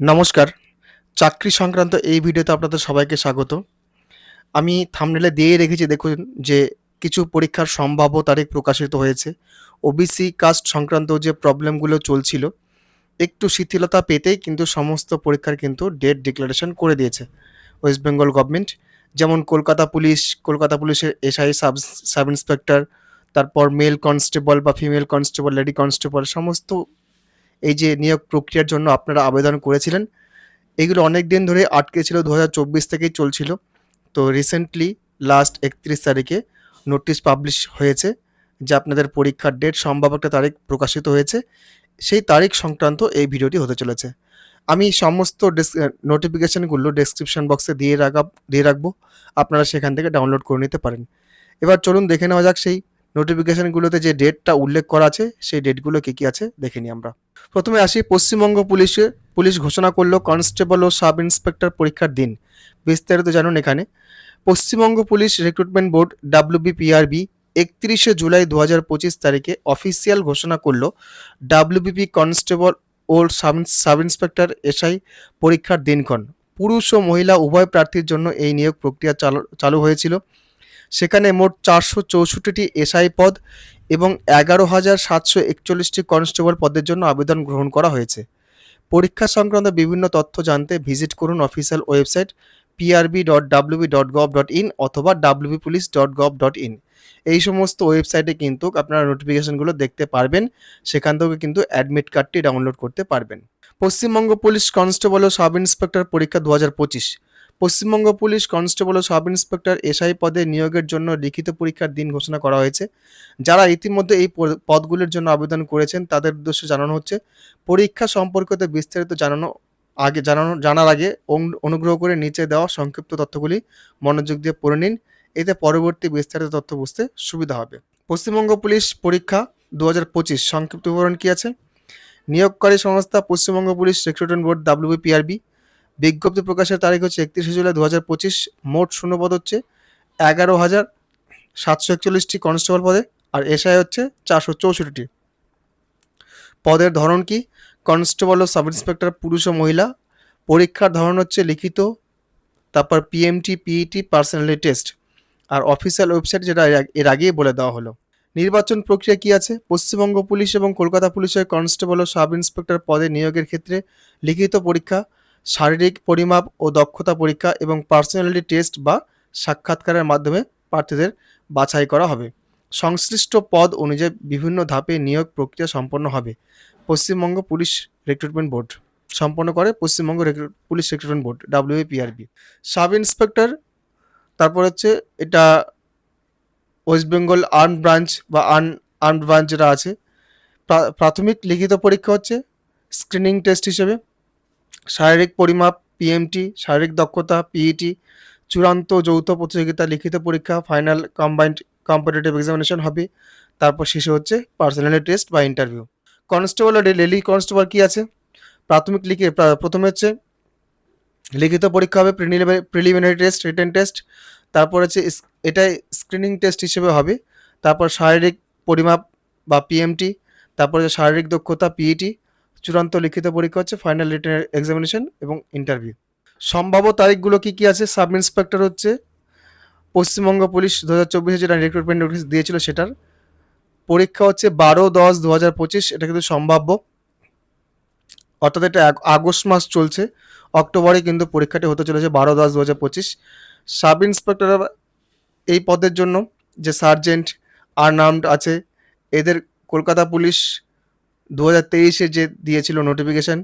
নমস্কার। চাকরি সংক্রান্ত এই ভিডিওতে আপনাদের সবাইকে স্বাগত। আমি থামনেলে দিয়ে রেখেছি, দেখুন যে কিছু পরীক্ষার সম্ভাব্য তারিখ প্রকাশিত হয়েছে। ওবিসি কাস্ট সংক্রান্ত যে প্রবলেমগুলো চলছিল, একটু শিথিলতা পেতেই কিন্তু সমস্ত পরীক্ষার কিন্তু ডেট ডিক্লারেশন করে দিয়েছে ওয়েস্ট বেঙ্গল গভর্নমেন্ট। যেমন কলকাতা পুলিশ, কলকাতা পুলিশের এসআই সাব সাব ইন্সপেক্টর, তারপর মেল কনস্টেবল বা ফিমেল কনস্টেবল, লেডি কনস্টেবল, সমস্ত এই যে নিয়োগ প্রক্রিয়ার জন্য আপনারা আবেদন করেছিলেন, এগুলো অনেক দিন ধরে আটকে ছিল, দু হাজার চব্বিশ থেকেই চলছিল। তো রিসেন্টলি লাস্ট একত্রিশ তারিখে নোটিশ পাবলিশ হয়েছে যে আপনাদের পরীক্ষার ডেট সম্ভাব্য একটা তারিখ প্রকাশিত হয়েছে। সেই তারিখ সংক্রান্ত এই ভিডিওটি হতে চলেছে। আমি সমস্ত নোটিফিকেশানগুলো ডেসক্রিপশন বক্সে দিয়ে রাখা, দিয়ে রাখব। আপনারা সেখান থেকে ডাউনলোড করে নিতে পারেন। এবার চলুন দেখে নেওয়া যাক সেই নোটিফিকেশানগুলোতে যে ডেটটা উল্লেখ করা আছে, সেই ডেটগুলো কী কী আছে দেখে নিই আমরা। প্রথমে আসি, পশ্চিমবঙ্গ পুলিশে, পুলিশ ঘোষণা করল কনস্টেবল ও সাব ইন্সপেক্টর পরীক্ষার দিন। বিস্তারিত জানুন এখানে। Paschimbanga police recruitment board WBPRB একত্রিশে জুলাই দু হাজার পঁচিশ তারিখে অফিসিয়াল ঘোষণা করল ডাব্লিউবিপি কনস্টেবল ও সাব সাব ইন্সপেক্টর এসআই পরীক্ষার দিনক্ষণ। পুরুষ ও মহিলা উভয় প্রার্থীর জন্য এই নিয়োগ প্রক্রিয়া চালু চালু হয়েছিল। সেখানে মোট চারশো চৌষট্টিটি এসআই পদ এবং এগারো হাজার সাতশো একচল্লিশটি কনস্টেবল পদের জন্য আবেদন গ্রহণ করা হয়েছে। পরীক্ষা সংক্রান্ত বিভিন্ন তথ্য জানতে ভিজিট করুন official website PRB dot WB dot gov dot in অথবা WB police dot gov dot in এই সমস্ত ওয়েবসাইটে কিন্তু আপনারা নোটিফিকেশনগুলো দেখতে পারবেন, সেখান থেকে কিন্তু অ্যাডমিট কার্ডটি ডাউনলোড করতে পারবেন। পশ্চিমবঙ্গ পুলিশ কনস্টেবল ও সাব ইন্সপেক্টর পরীক্ষা দু হাজার পঁচিশ। পশ্চিমবঙ্গ পুলিশ কনস্টেবল ও সাব ইন্সপেক্টর এসআই পদে নিয়োগের জন্য লিখিত পরীক্ষার দিন ঘোষণা করা হয়েছে। যারা ইতিমধ্যে এই পদগুলির জন্য আবেদন করেছেন, তাদের উদ্দেশ্যে জানানো হচ্ছে, পরীক্ষা সম্পর্কিত বিস্তারিত জানানো আগে জানানো, জানার আগে অনু- অনুগ্রহ করে নিচে দেওয়া সংক্ষিপ্ত তথ্যগুলি মনোযোগ দিয়ে পড়ে নিন। এতে পরবর্তী বিস্তারিত তথ্য বুঝতে সুবিধা হবে। পশ্চিমবঙ্গ পুলিশ পরীক্ষা দু হাজার পঁচিশ সংক্ষিপ্ত বিবরণ কী আছে? নিয়োগকারী সংস্থা Paschimbanga police recruitment board, WBPRB বিজ্ঞপ্তি প্রকাশের তারিখ হচ্ছে একত্রিশে জুলাই দু হাজার পঁচিশ, মোট শূন্যপদ হচ্ছে এগারো হাজার সাতশো একচল্লিশটি কনস্টেবল পদে আর এসআই হচ্ছে চারশো চৌষট্টিটি। পদের ধরন কি? কনস্টেবল ও সাব ইন্সপেক্টর পুরুষ ও মহিলা। পরীক্ষার ধরন হচ্ছে লিখিত, তারপর পিএমটি, পিইটি, পার্সোনালিটি টেস্ট। আর অফিসিয়াল ওয়েবসাইট যেটা এর আগেই বলে দেওয়া হলো। নির্বাচন প্রক্রিয়া কি আছে? পশ্চিমবঙ্গ পুলিশ এবং কলকাতা পুলিশের কনস্টেবল ও সাব ইন্সপেক্টর পদে নিয়োগের ক্ষেত্রে লিখিত পরীক্ষা শারীরিক পরিমাপ ও দক্ষতা পরীক্ষা এবং পার্সোনালিটি টেস্ট বা সাক্ষাৎকারের মাধ্যমে প্রার্থীদের বাছাই করা হবে। সংশ্লিষ্ট পদ অনুযায়ী বিভিন্ন ধাপে নিয়োগ প্রক্রিয়া সম্পন্ন হবে। পশ্চিমবঙ্গ পুলিশ রিক্রুটমেন্ট বোর্ড সম্পন্ন করে Paschimbanga police recruitment board WPRB sub inspector তারপর হচ্ছে এটা ওয়েস্ট বেঙ্গল আর্ম ব্রাঞ্চ বা আর্ন আর্মড ব্রাঞ্চ যেটা আছে প্রাথমিক লিখিত পরীক্ষা হচ্ছে স্ক্রিনিং টেস্ট হিসেবে। শারীরিক পরিমাপ পিএমটি শারীরিক দক্ষতা পিইটি চূড়ান্ত যৌথ প্রতিযোগিতা, লিখিত পরীক্ষা ফাইনাল কম্বাইন্ড কম্পিটিটিভ এক্সামিনেশন হবে। তারপর শেষে হচ্ছে পার্সোনালি টেস্ট বা ইন্টারভিউ কনস্টেবল আর লেডি কনস্টেবল কি আছে? প্রাথমিক লিখে প্রথমে হচ্ছে লিখিত পরীক্ষা হবে প্রিলিমিনারি টেস্ট রিটেন টেস্ট তারপর হচ্ছে এটাই স্ক্রিনিং টেস্ট হিসেবে হবে। তারপর শারীরিক পরিমাপ বা পিএমটি তারপর শারীরিক দক্ষতা পিইটি চূড়ান্ত লিখিত পরীক্ষা হচ্ছে ফাইনাল রিটেন এক্সামিনেশন এবং ইন্টারভিউ সম্ভাব্য তারিখগুলো কি কি আছে? সাব ইন্সপেক্টর হচ্ছে, পশ্চিমবঙ্গ পুলিশ দু হাজার চব্বিশে যেটা রিক্রুটমেন্ট নোটিশ দিয়েছিল সেটার। পরীক্ষা হচ্ছে বারো দশ দু হাজার পঁচিশ, এটা কিন্তু সম্ভাব্য। অর্থাৎ এটা আগস্ট মাস চলছে, অক্টোবরে কিন্তু পরীক্ষাটি হতে চলেছে বারো দশ দু হাজার পঁচিশ। সাব ইন্সপেক্টর এই পদের জন্য যে সার্জেন্ট আর আর্নার্মড আছে, এদের কলকাতা পুলিশ দু হাজার তেইশে যে দিয়েছিল নোটিফিকেশন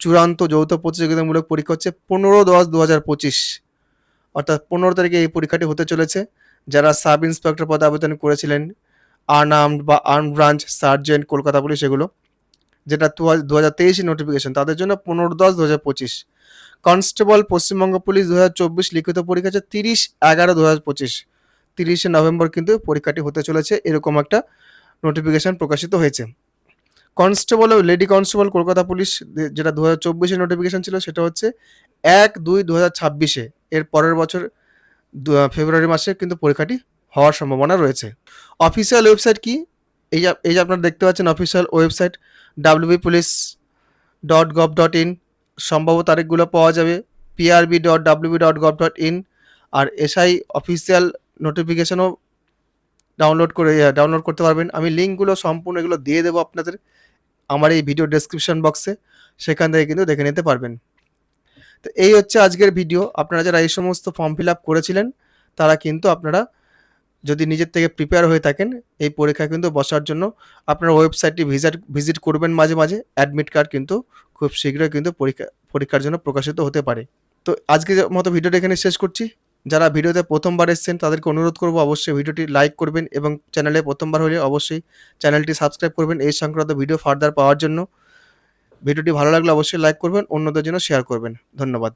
চূড়ান্ত যৌথ প্রতিযোগিতামূলক পরীক্ষা হচ্ছে পনেরো দশ দু হাজার পঁচিশ। অর্থাৎ পনেরো তারিখে এই পরীক্ষাটি হতে চলেছে। যারা সাব ইন্সপেক্টর পদে আবেদন করেছিলেন আর্নার্মড বা arm branch sergeant Kolkata police এগুলো, যেটা দু হাজার তেইশে নোটিফিকেশন তাদের জন্য পনেরো দশ দু হাজার পঁচিশ। কনস্টেবল পশ্চিমবঙ্গ পুলিশ দু হাজার চব্বিশ লিখিত পরীক্ষা হচ্ছে তিরিশ এগারো দু হাজার পঁচিশ। তিরিশে নভেম্বর কিন্তু পরীক্ষাটি হতে চলেছে, এরকম একটা নোটিফিকেশন প্রকাশিত হয়েছে। কনস্টেবল ও লেডি কনস্টেবল কলকাতা পুলিশ যেটা দু হাজার চব্বিশে নোটিফিকেশন ছিল সেটা হচ্ছে এক দুই দু হাজার ছাব্বিশে। এর পরের বছর ফেব্রুয়ারি মাসে কিন্তু পরীক্ষাটি হওয়ার সম্ভাবনা রয়েছে। অফিসিয়াল ওয়েবসাইট কি? এই যে এই যে আপনারা দেখতে পাচ্ছেন official website WB police dot gov dot in সম্ভাব্য তারিখগুলো পাওয়া যাবে PRB dot WB dot gov dot in R SI official নোটিফিকেশনও ডাউনলোড করে ডাউনলোড করতে পারবেন। আমি লিঙ্কগুলো সম্পূর্ণ এগুলো দিয়ে দেবো আপনাদের। আমার এই ভিডিও ডেসক্রিপশন বক্সে সেখান থেকে কিন্তু দেখে নিতে পারবেন। তো এই হচ্ছে আজকের ভিডিও আপনারা যারা এই সমস্ত ফর্ম ফিল আপ করেছিলেন, তারা কিন্তু আপনারা যদি নিজের থেকে প্রিপেয়ার হয়ে থাকেন, এই পরীক্ষা কিন্তু বসার জন্য আপনার ওয়েবসাইটটি ভিজিট ভিজিট করবেন মাঝে মাঝে। অ্যাডমিট কার্ড কিন্তু খুব শীঘ্রই কিন্তু পরীক্ষা, পরীক্ষার জন্য প্রকাশিত হতে পারে। তো আজকের মতো ভিডিওটা এখানে শেষ করছি। যারা ভিডিওতে প্রথমবার এসছেন, তাদেরকে অনুরোধ করব অবশ্যই ভিডিওটি লাইক করবেন এবং চ্যানেলে প্রথমবার হলে অবশ্যই চ্যানেলটি সাবস্ক্রাইব করবেন এই সংক্রান্ত ভিডিও ফার্দার পাওয়ার জন্য। ভিডিওটি ভালো লাগলে অবশ্যই লাইক করবেন, অন্যদের জন্য শেয়ার করবেন। ধন্যবাদ।